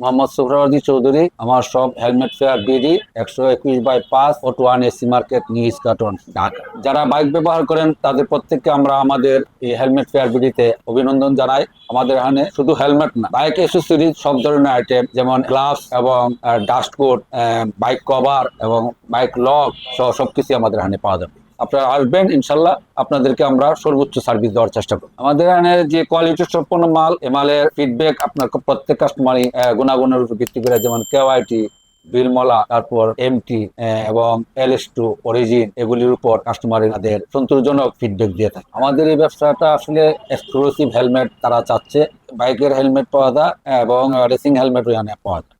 মোহাম্মদ সুহরাওয়ার্দী চৌধুরী, আমার সব helmet fair BD একশো একুশ বাই পাঁচ auto one AC market news carton Dhaka যারা বাইক ব্যবহার করেন, তাদের প্রত্যেককে আমরা আমাদের এই হেলমেট ফেয়ার বিডিতে অভিনন্দন জানাই। আমাদের এখানে শুধু হেলমেট না বাইক অ্যাসেসরিজ সব ধরনের আইটেম যেমন গ্লাভস এবং ডাস্ট কোট বাইক কভার এবং বাইক লক সহ সবকিছু আমাদের এখানে পাওয়া যাবে। আপনারা আসবেন, ইনশাল্লাহ আপনাদেরকে আমরা সর্বোচ্চ সার্ভিস দেওয়ার চেষ্টা করব। আমাদের এখানে যে কোয়ালিটি সম্পন্ন মাল, এ মালের ফিডব্যাক আপনার প্রত্যেক কাস্টমারই গুণাগুণের উপর ভিত্তি করে যেমন কেওয়াইটি বিলমলা, তারপর এমটি এবং এল এস টু অরিজিন এগুলির উপর কাস্টমারের তাদের সন্তোষজনক ফিডব্যাক দিয়ে থাকে। আমাদের এই ব্যবসাটা আসলে এক্সক্লুসিভ হেলমেট তারা চাচ্ছে। বাইকের হেলমেট পাওয়া যায়, এবং রেসিং হেলমেট এখানে পাওয়া যায়।